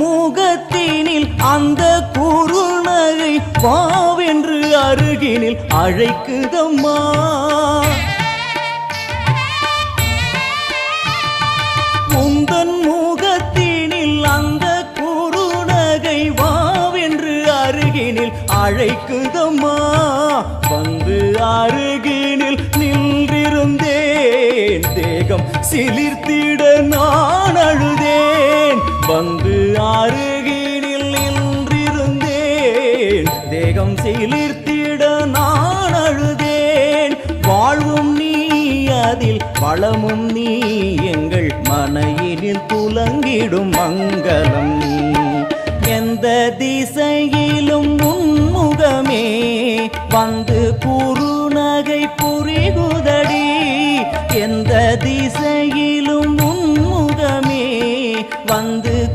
முகத்தினில் அந்த குறுநகை வாவென்று அருகினில் அழைக்குதம்மா. உந்தன் முகத்தினில் அந்த குறுநகை வாவென்று அருகினில் அழைக்குதம்மா. வந்து அருகினில் நின்றிருந்தேன் தேகம் சிலிர்த்திட நான் அழுதேன். வந்து அருகினில் நின்றிருந்தேன். தேகம் சிலிர்த்திட நான் அழுதேன். வாழ்வும் நீ அதில் வளமும் நீ எங்கள் மனையினில் துலங்கிடும் மங்களம் நீ. எந்த திசையிலும் உன்முகமே வந்து குறுநகை புரிகுதடி. எந்த திசையிலும் உன்முகமே வந்து